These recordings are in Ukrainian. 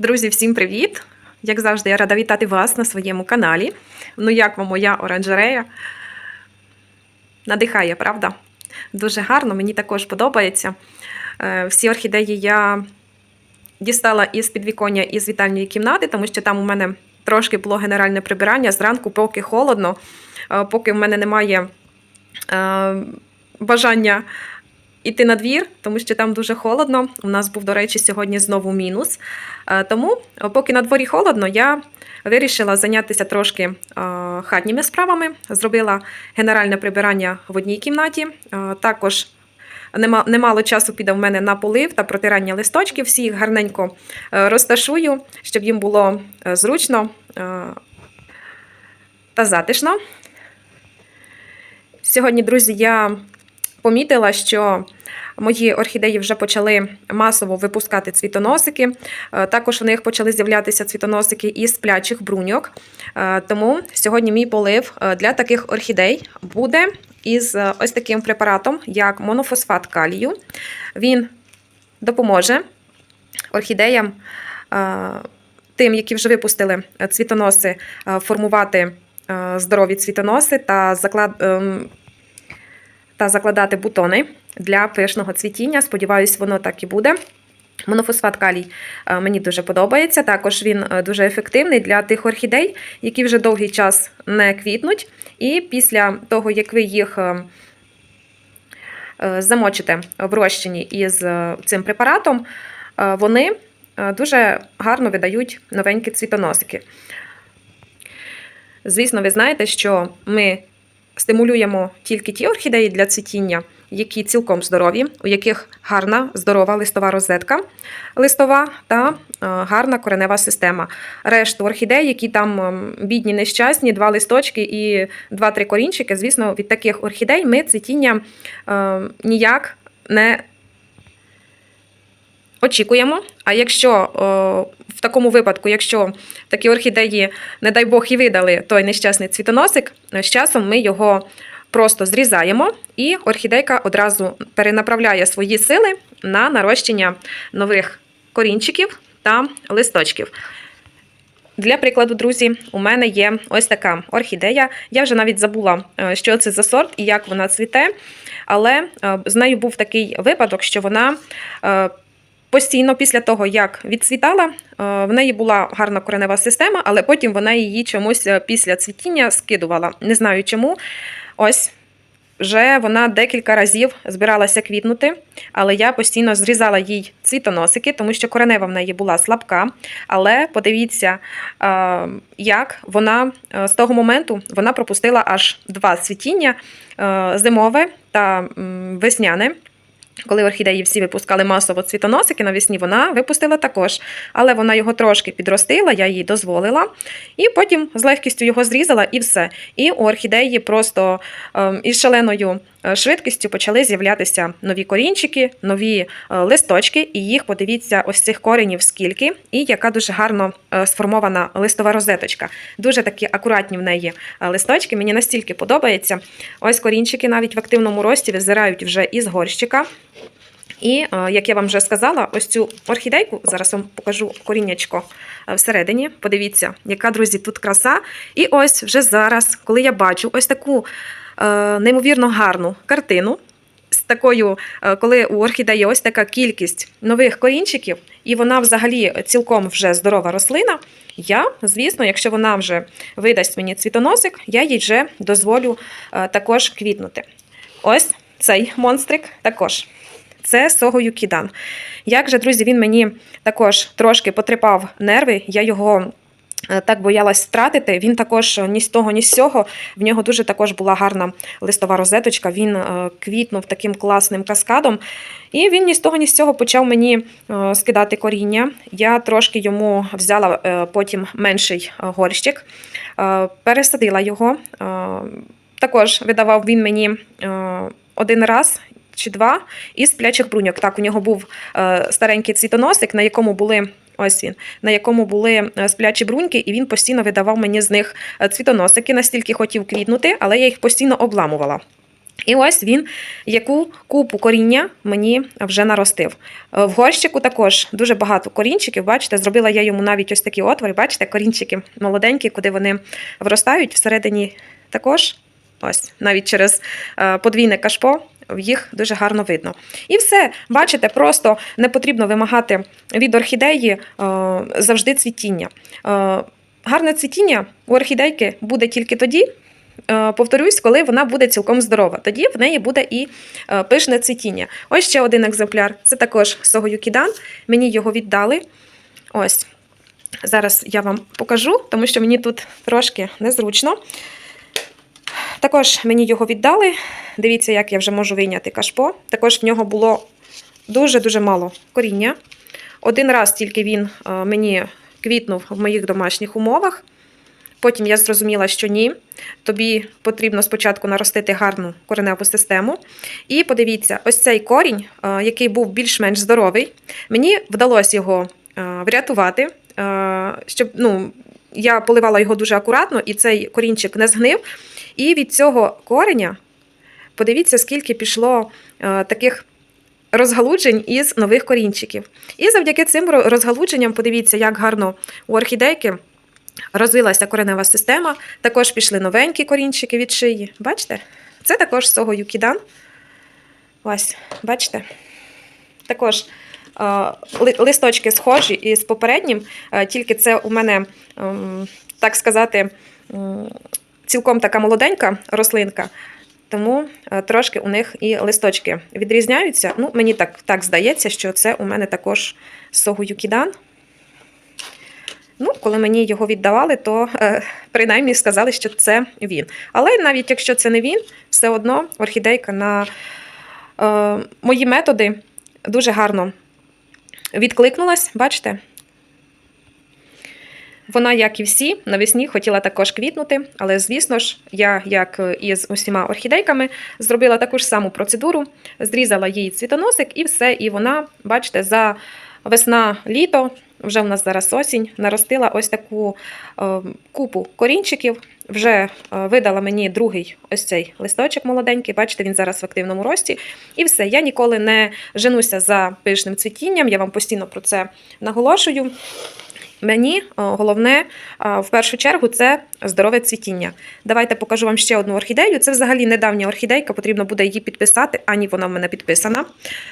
Друзі, всім привіт! Як завжди, я рада вітати вас на своєму каналі. Ну, як вам моя оранжерея? Надихає, правда? Дуже гарно, мені також подобається. Е, Всі орхідеї я дістала із підвіконня із вітальної кімнати, тому що там у мене трошки було генеральне прибирання. Зранку, поки холодно, е, поки в мене немає е, бажання іти на двір, тому що там дуже холодно. У нас був, до речі, сьогодні знову мінус. Е, Тому, е, поки на дворі холодно, я вирішила зайнятися трошки е, хатніми справами. Зробила генеральне прибирання в одній кімнаті. Також немало часу піде в мене на полив та протирання листочків. Всі їх гарненько розташую, щоб їм було зручно та затишно. Сьогодні, друзі, я помітила, що мої орхідеї вже почали масово випускати цвітоносики. Е, Також у них почали з'являтися цвітоносики із сплячих бруньок. Е, Тому сьогодні мій полив е, для таких орхідей буде із ось таким препаратом, як монофосфат калію. Він допоможе орхідеям. Тим, які вже випустили цвітоноси, формувати здорові цвітоноси та заклад, ем, та закладати бутони для пишного цвітіння. Сподіваюсь, воно так і буде. Монофосфат калій е, мені дуже подобається. Також він е, дуже ефективний для тих орхідей, які вже довгий час не квітнуть. І після того, як ви їх е, замочите в розчині із цим препаратом, вони дуже гарно видають новенькі цвітоносики. Звісно, ви знаєте, що ми стимулюємо тільки ті орхідеї для цвітіння, які цілком здорові, у яких гарна здорова листова розетка листова та е, гарна коренева система. Решту орхідей, які там ем, бідні, нещасні, два листочки і два-три корінчики, звісно, від таких орхідей ми цвітіння е, ніяк не очікуємо. А якщо о, в такому випадку, якщо такі орхідеї, не дай Бог, і видали той нещасний цвітоносик, з часом ми його просто зрізаємо, і орхідейка одразу перенаправляє свої сили на нарощення нових корінчиків та листочків. Для прикладу, друзі, у мене є ось така орхідея. Я вже навіть забула, е, що це за сорт і як вона цвіте. Але е, з нею був такий випадок, що вона е, постійно після того, як відцвітала, е, в неї була гарна коренева система, але потім вона її чомусь е, після цвітіння скидувала. Не знаю чому. Ось. Вже вона декілька разів збиралася квітнути, але я постійно зрізала їй цвітоносики, тому що коренева в неї була слабка. Але подивіться, е, як вона з того моменту вона пропустила аж два цвітіння зимове та весняне. Коли орхідеї всі випускали масово цвітоносики навесні, вона випустила також. Але вона його трошки підростила, я їй дозволила. І потім з легкістю його зрізала і все. І у орхідеї просто ем, із шаленою швидкістю почали з'являтися нові корінчики, нові е, листочки, і їх подивіться ось цих коренів скільки, і яка дуже гарно е, сформована листова розеточка. Дуже такі акуратні в неї е, листочки. Мені настільки подобається. Ось корінчики навіть в активному рості визирають вже із горщика. І, е, як я вам вже сказала, ось цю орхідейку, зараз вам покажу коріннячко е, всередині. Подивіться, яка, друзі, тут краса. І ось вже зараз, коли я бачу ось таку е, неймовірно гарну картину, з такою, коли у орхідеї ось така кількість нових корінчиків, і вона взагалі цілком вже здорова рослина. Я, звісно, якщо вона вже видасть мені цвітоносик, я їй вже дозволю також квітнути. Ось цей монстрик також. Це Согою Кідан. Як же, друзі, він мені також трошки потріпав нерви, я його е, так боялась втратити. Він також ні з того, ні з сього. В нього дуже також була гарна листова розеточка. Він е, квітнув таким класним каскадом. І він ні з того, ні з цього почав мені е, скидати коріння. Я трошки йому взяла е, потім менший е, горщик, е, пересадила його. Е, Також видавав він мені е, один раз чи два із сплячих бруньок. Так, у нього був е, старенький цвітоносик, на якому були. Ось він, на якому були е, сплячі бруньки, і він постійно видавав мені з них е, цвітоносики, настільки хотів квітнути, але я їх постійно обламувала. І ось він яку купу коріння мені вже наростив. В горщику також дуже багато корінчиків. Бачите, зробила я йому навіть ось такі отвори. Бачите, корінчики молоденькі, куди вони виростають. Всередині також, ось навіть через подвійне кашпо. Їх дуже гарно видно. І все, бачите, просто не потрібно вимагати від орхідеї е, завжди цвітіння. Е, гарне цвітіння у орхідейки буде тільки тоді, е, повторюсь, коли вона буде цілком здорова. Тоді в неї буде і пишне цвітіння. Ось ще один екземпляр. Це також Согоюкідан. Мені його віддали. Ось. Зараз я вам покажу, тому що мені тут трошки незручно. Також мені його віддали. Дивіться, як я вже можу вийняти кашпо. Також в нього було дуже-дуже мало коріння. Один раз тільки він е, мені квітнув в моїх домашніх умовах. Потім я зрозуміла, що ні. Тобі потрібно спочатку наростити гарну кореневу систему. І подивіться, ось цей корінь, е, який був більш-менш здоровий, мені вдалося його е, врятувати, щоб ну, я поливала його дуже акуратно, і цей корінчик не згнив. І від цього кореня, подивіться, скільки пішло е, таких розгалуджень із нових корінчиків. І завдяки цим розгалудженням, подивіться, як гарно у орхідейки розвилася коренева система. Також пішли новенькі корінчики від шиї. Бачите? Це також з цього юкідан. Ось, бачите? Також е, листочки схожі із попереднім, е, тільки це у мене, ем, так сказати, цілком така молоденька рослинка, тому е, трошки у них і листочки відрізняються. Ну, мені так, так здається, що це у мене також Согу Юкідан. Ну, коли мені його віддавали, то е, принаймні сказали, що це він. Але навіть якщо це не він, все одно орхідейка на е, мої методи дуже гарно відкликнулась, бачите? Вона, як і всі, навесні хотіла також квітнути, але, звісно ж, я, як і з усіма орхідейками, зробила таку ж саму процедуру, зрізала її цвітоносик і все. І вона, бачите, за весна-літо, вже в нас зараз осінь, наростила ось таку е, купу корінчиків. Вже е, видала мені другий ось цей листочок молоденький. Бачите, він зараз в активному рості. І все. Я ніколи не женуся за пишним цвітінням. Я вам постійно про це наголошую. Мені головне в першу чергу це здорове цвітіння. Давайте покажу вам ще одну орхідею. Це взагалі недавня орхідейка, потрібно буде її підписати. Ані вона в мене підписана.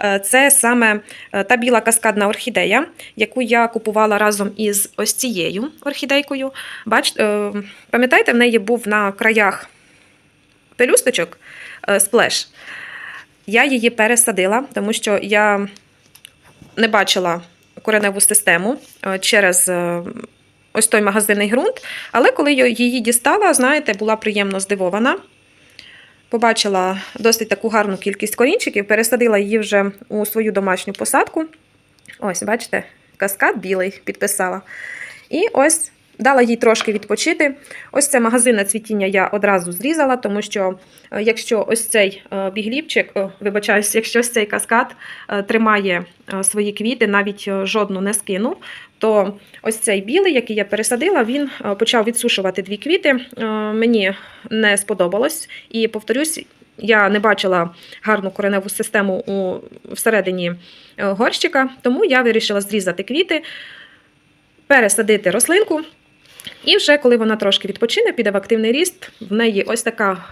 Е, Це саме е, та біла каскадна орхідея, яку я купувала разом із ось цією орхідейкою. Е, пам'ятаєте, в неї був на краях пелюсточок е, сплеш. Я її пересадила, тому що я не бачила кореневу систему е, через е, ось той магазинний ґрунт. Але коли я її дістала, знаєте, була приємно здивована. Побачила досить таку гарну кількість корінчиків, пересадила її вже у свою домашню посадку. Ось, бачите, каскад білий підписала. І ось дала їй трошки відпочити. Ось це магазинне цвітіння я одразу зрізала, тому що е, якщо ось цей е, бігліпчик, о, вибачаюсь, якщо ось цей каскад е, тримає е, свої квіти, навіть е, жодну не скинув, то ось цей білий, який я пересадила, він е, почав відсушувати дві квіти. Е, Мені не сподобалось. І повторюсь, я не бачила гарну кореневу систему всередині е, горщика, тому я вирішила зрізати квіти, пересадити рослинку. І вже коли вона трошки відпочине, піде в активний ріст, в неї ось така.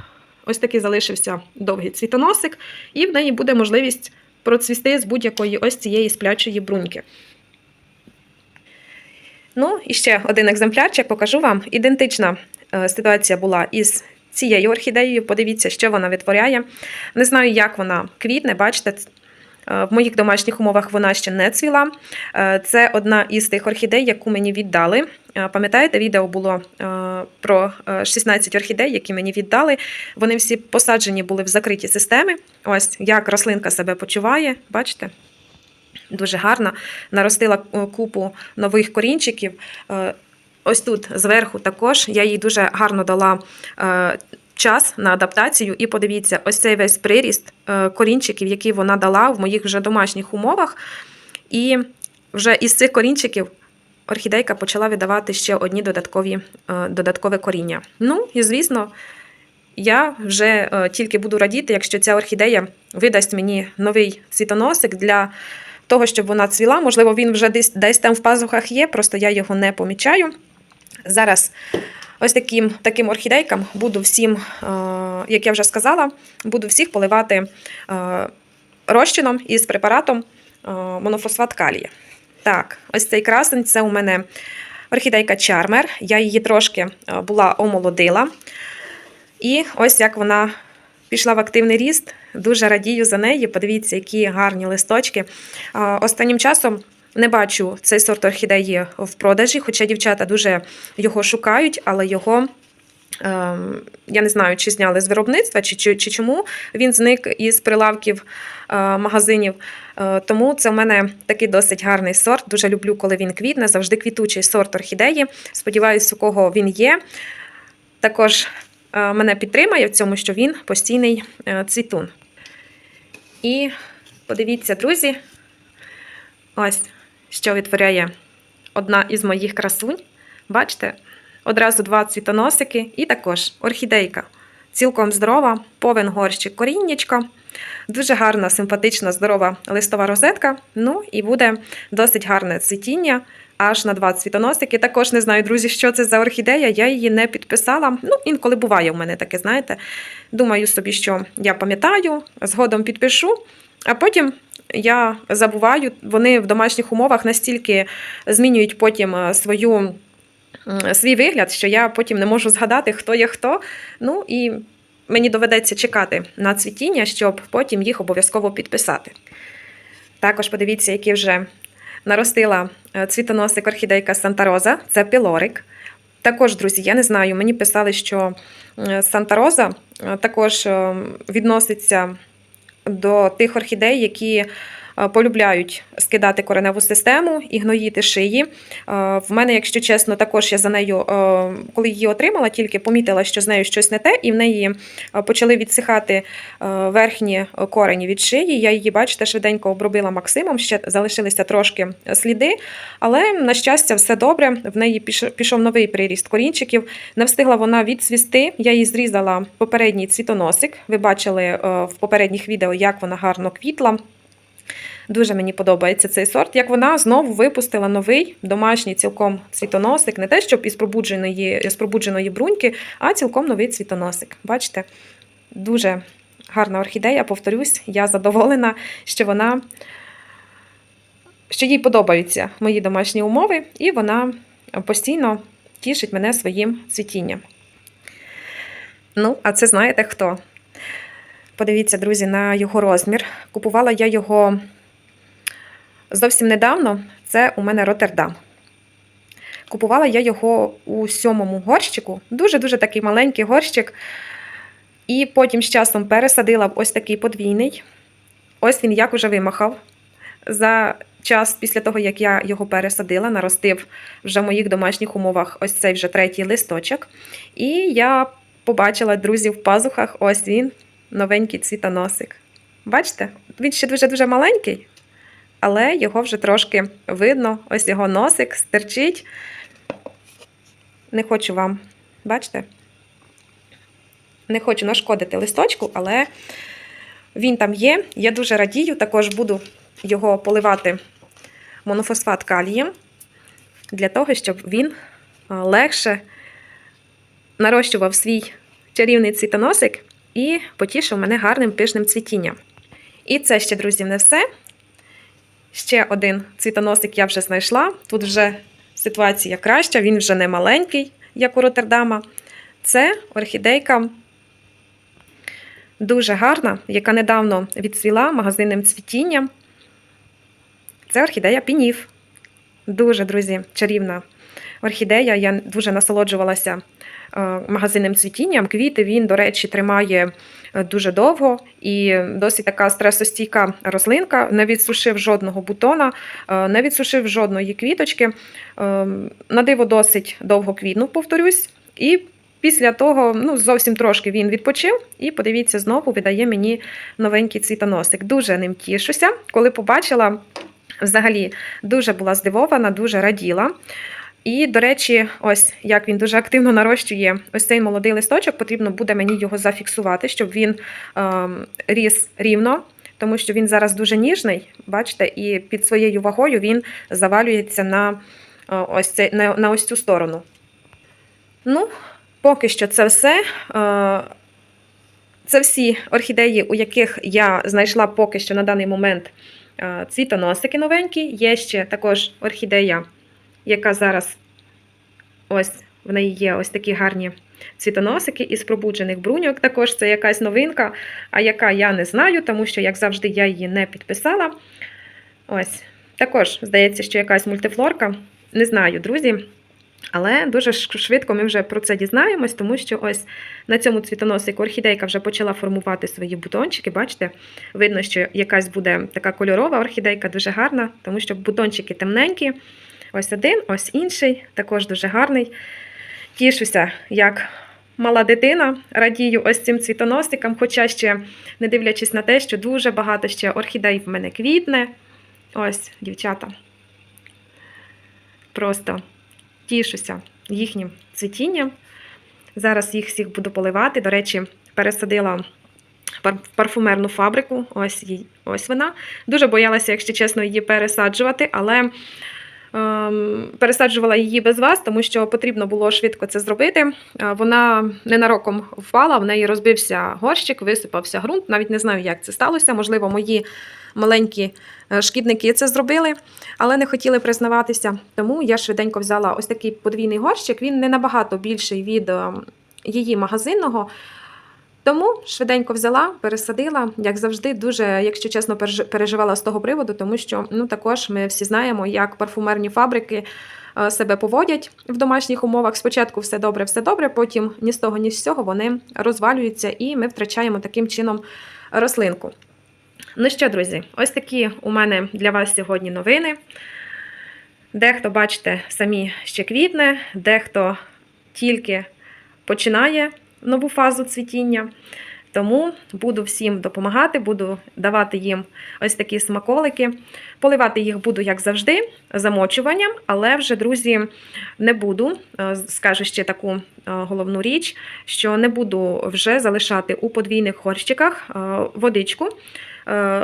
Ось такий залишився довгий цвітоносик, і в неї буде можливість процвісти з будь-якої ось цієї сплячої бруньки. Ну, і ще один екземплярчик покажу вам. Ідентична е, ситуація була із цією орхідеєю. Подивіться, що вона витворяє. Не знаю, як вона квітне, бачите. Е, В моїх домашніх умовах вона ще не цвіла. Е, Це одна із тих орхідей, яку мені віддали. Е, Пам'ятаєте, відео було про е, 16 орхідей, які мені віддали. Вони всі посаджені були в закриті системи. Ось як рослинка себе почуває, бачите? Дуже гарна. Наростила купу нових корінчиків. Ось тут зверху також я їй дуже гарно дала час на адаптацію. І подивіться, ось цей весь приріст е, корінчиків, які вона дала в моїх вже домашніх умовах. І вже із цих корінчиків орхідейка почала видавати ще одні додаткові, е, додаткове коріння. Ну і звісно, я вже е, тільки буду радіти, якщо ця орхідея видасть мені новий цвітоносик для того, щоб вона цвіла. Можливо, він вже десь, десь там в пазухах є, просто я його не помічаю. Зараз ось таким, таким орхідейкам буду всім, е, як я вже сказала, буду всіх поливати е, розчином із препаратом е, монофосфат калія. Так, ось цей красень це у мене орхідейка Чармер. Я її трошки була омолодила. І ось як вона пішла в активний ріст. Дуже радію за неї. Подивіться, які гарні листочки. Останнім часом не бачу цей сорт орхідеї в продажі, хоча дівчата дуже його шукають, але його. ем, Я не знаю, чи зняли з виробництва, чи, чи, чи чому він зник із прилавків е, магазинів. Е, Тому це в мене такий досить гарний сорт. Дуже люблю, коли він квітне. Завжди квітучий сорт орхідеї. Сподіваюсь, у кого він є. Також е, мене підтримає в цьому, що він постійний цвітун. І подивіться, друзі, ось що витворяє одна із моїх красунь. Бачите, одразу два цвітоносики і також орхідейка. Цілком здорова, повен горщик коріннячка. Дуже гарна, симпатична, здорова листова розетка. Ну і буде досить гарне цвітіння. Аж на два цвітоносики. Також не знаю, друзі, що це за орхідея. Я її не підписала. Ну, інколи буває у мене таке, знаєте. Думаю собі, що я пам'ятаю, згодом підпишу, а потім я забуваю. Вони в домашніх умовах настільки змінюють потім е, свою, свій вигляд, що я потім не можу згадати, хто є хто. Ну і мені доведеться чекати на цвітіння, щоб потім їх обов'язково підписати. Також подивіться, які вже наростила е, цвітоносик орхідейка Санта Роза, це пілорик. Також, друзі, я не знаю, мені писали, що е, Санта Роза е, також е, відноситься до тих орхідей, які полюбляють скидати кореневу систему і гноїти шиї. Е, В мене, якщо чесно, також я за нею, е, коли її отримала, тільки помітила, що з нею щось не те, і в неї е, почали відсихати е, верхні корені від шиї. Я її, бачите, швиденько обробила Максимом, ще залишилися трошки сліди, але, на щастя, все добре. В неї пішов новий приріст корінчиків. Не встигла вона відцвісти. Я їй зрізала попередній цвітоносик. Ви бачили е, в попередніх відео, як вона гарно квітла. Дуже мені подобається цей сорт. Як вона знову випустила новий домашній цілком цвітоносик, не те, щоб із пробудженої, з пробудженої бруньки, а цілком новий цвітоносик. Бачите, дуже гарна орхідея, повторюсь, я задоволена, що вона. Що їй подобаються мої домашні умови, і вона постійно тішить мене своїм цвітінням. Ну, а це знаєте хто? Подивіться, друзі, на його розмір. Купувала я його зовсім недавно. Це у мене Роттердам. Купувала я його у сьомому горщику. Дуже-дуже такий маленький горщик. І потім з часом пересадила в ось такий подвійний. Ось він як уже вимахав. За час після того, як я його пересадила, наростив вже в моїх домашніх умовах ось цей вже третій листочок. І я побачила, друзі, в пазухах ось він, новенький цвітоносик. Бачите, він ще дуже-дуже маленький, але його вже трошки видно. Ось його носик стерчить. Не хочу вам, бачите? Не хочу нашкодити листочку, але він там є. Я дуже радію. Також буду його поливати монофосфат калієм для того, щоб він легше нарощував свій чарівний цвітоносик і потішив мене гарним пишним цвітінням. І це ще, друзі, не все. Ще один цвітоносик я вже знайшла. Тут вже ситуація краща, він вже не маленький, як у Роттердама. Це орхідейка дуже гарна, яка недавно відцвіла магазинним цвітінням. Це орхідея пінів. Дуже, друзі, чарівна орхідея. Я дуже насолоджувалася е, магазинним цвітінням. Квіти він, до речі, тримає е, дуже довго і досить така стресостійка рослинка. Не відсушив жодного бутона, е, не відсушив жодної квіточки. На диво досить довго квітнув, повторюсь. І після того, ну, зовсім трошки він відпочив, і подивіться, знову видає мені новенький цвітоносик. Дуже ним тішуся. Коли побачила, взагалі дуже була здивована, дуже раділа. І, до речі, ось як він дуже активно нарощує ось цей молодий листочок, потрібно буде мені його зафіксувати, щоб він ем, ріс рівно, тому що він зараз дуже ніжний, бачите, і під своєю вагою він завалюється на, е, ось, цей, на, на ось цю сторону. Ну, поки що це все. Е, Це всі орхідеї, у яких я знайшла поки що на даний момент е, цвітоносики новенькі. Є ще також орхідея, яка зараз ось в неї є ось такі гарні цвітоносики із пробуджених бруньок. Також це якась новинка, а яка я не знаю, тому що, як завжди, я її не підписала. Ось. Також, здається, що якась мультифлорка. Не знаю, друзі. Але дуже швидко ми вже про це дізнаємось, тому що ось на цьому цвітоносику орхідейка вже почала формувати свої бутончики. Бачите, видно, що якась буде така кольорова орхідейка, дуже гарна, тому що бутончики темненькі. Ось один, ось інший, також дуже гарний. Тішуся, як мала дитина, радію ось цим цвітоносикам, хоча ще не дивлячись на те, що дуже багато ще орхідей в мене квітне. Ось, дівчата. Просто тішуся їхнім цвітінням. Зараз їх всіх буду поливати. До речі, пересадила парфумерну фабрику. Ось, ось вона. Дуже боялася, якщо чесно, її пересаджувати, але пересаджувала її без вас, тому що потрібно було швидко це зробити. Е, Вона ненароком впала, в неї розбився горщик, висипався ґрунт. Навіть не знаю, як це сталося. Можливо, мої маленькі е, шкідники це зробили, але не хотіли признаватися. Тому я швиденько взяла ось такий подвійний горщик. Він не набагато більший від е, її магазинного. Тому швиденько взяла, пересадила, як завжди, дуже, якщо чесно, переживала з того приводу, тому що ну також ми всі знаємо, як парфумерні фабрики е, себе поводять в домашніх умовах. Спочатку все добре, все добре, потім ні з того, ні з цього вони розвалюються, і ми втрачаємо таким чином рослинку. Ну що, друзі, ось такі у мене для вас сьогодні новини. Дехто, бачите, самі ще квітне, дехто тільки починає нову фазу цвітіння. Тому буду всім допомагати, буду давати їм ось такі смаколики. Поливати їх буду, як завжди, замочуванням, але вже, друзі, не буду, е, скажу ще таку е, головну річ, що не буду вже залишати у подвійних горщиках е, водичку.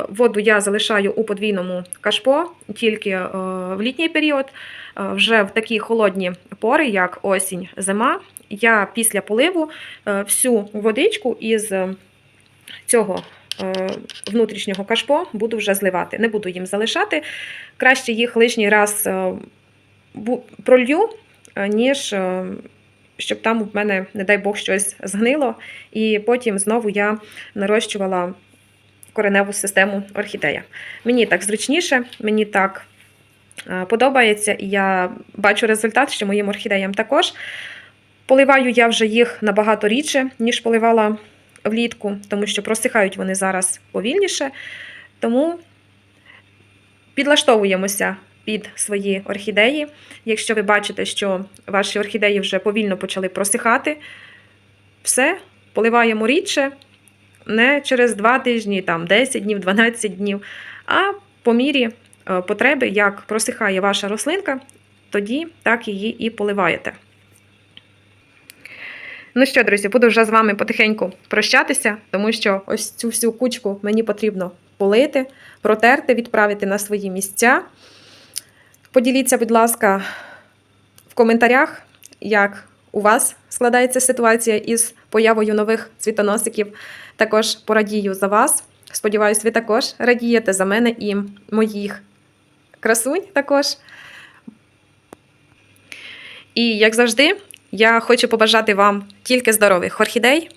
Воду я залишаю у подвійному кашпо тільки в літній період. Вже в такі холодні пори, як осінь, зима, я після поливу е, всю водичку із е, цього е, внутрішнього кашпо буду вже зливати. Не буду їм залишати. Краще їх лишній раз пролью, ніж щоб там в мене, не дай Бог, щось згнило. І потім знову я нарощувала кореневу систему орхідея. Мені так зручніше, мені так подобається, і я бачу результат, що моїм орхідеям також. Поливаю я вже їх набагато рідше, ніж поливала влітку, тому що просихають вони зараз повільніше. Тому підлаштовуємося під свої орхідеї. Якщо ви бачите, що ваші орхідеї вже повільно почали просихати, все, поливаємо рідше, не через 2 тижні, там 10 днів, 12 днів, а по мірі е, потреби, як просихає ваша рослинка, тоді так її і поливаєте. Ну що, друзі, буду вже з вами потихеньку прощатися, тому що ось цю всю кучку мені потрібно полити, протерти, відправити на свої місця. Поділіться, будь ласка, в коментарях, як у вас складається ситуація із появою нових цвітоносиків. Також порадію за вас. Сподіваюсь, ви також радієте за мене і моїх красунь також. І як завжди, я хочу побажати вам тільки здорових орхідей,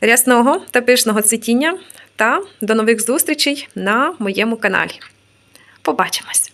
рясного та пишного цвітіння та до нових зустрічей на моєму каналі. Побачимось!